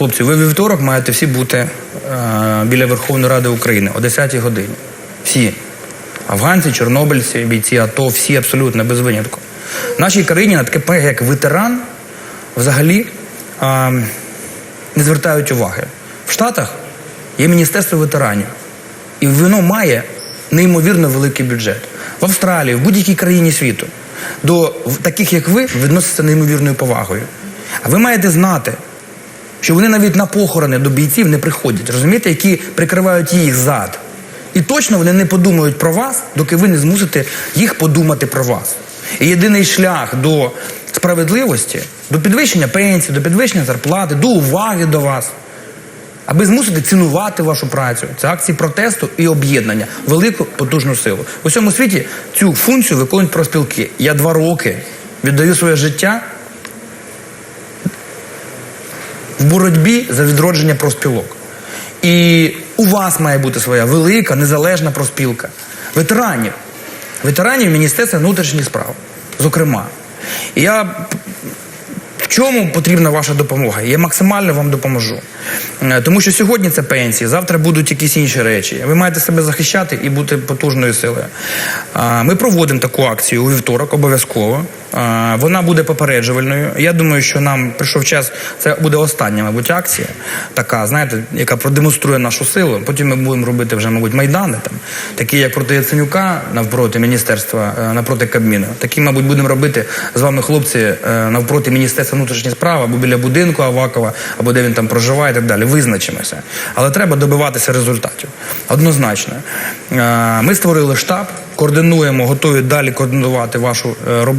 Хлопці, ви вівторок маєте всі бути е, біля Верховної Ради України о 10-й годині. Всі. Афганці, чорнобильці, бійці АТО, всі абсолютно без винятку. В нашій країні на таке як ветеран, взагалі е, не звертають уваги. В Штатах є Міністерство ветеранів, і воно має неймовірно великий бюджет. В Австралії, в будь-якій країні світу до таких, як ви, відноситься неймовірною повагою. А ви маєте знати, що вони навіть на похорони до бійців не приходять, розумієте, які прикривають їх зад. І точно вони не подумають про вас, доки ви не змусите їх подумати про вас. І єдиний шлях до справедливості, до підвищення пенсії, до підвищення зарплати, до уваги до вас, аби змусити цінувати вашу працю. Це акції протесту і об'єднання, велику потужну силу. У всьому світі цю функцію виконують профспілки. Я два роки віддаю своє життя в боротьбі за відродження профспілок. І у вас має бути своя велика незалежна профспілка. Ветеранів. Ветеранів Міністерства внутрішніх справ. Зокрема. Я чому потрібна ваша допомога? Я максимально вам допоможу. Е, Тому що сьогодні це пенсії, завтра будуть якісь інші речі. Ви маєте себе захищати і бути потужною силою. Ми проводимо таку акцію у вівторок, обов'язково. Вона буде попереджувальною. Я думаю, що нам прийшов час. Це буде остання, мабуть, акція, така, знаєте, яка продемонструє нашу силу. Потім ми будемо робити вже, мабуть, майдани там, такі як проти Яценюка навпроти міністерства, е, навпроти Кабміну. Такі, мабуть, будемо робити з вами, хлопці, е, навпроти міністерства внутрішніх справи або біля будинку Авакова, або де він там проживає, і так далі. Визначимося. Але треба добиватися результатів. Однозначно. Е, Ми створили штаб, координуємо, готові далі координувати вашу е, роботу.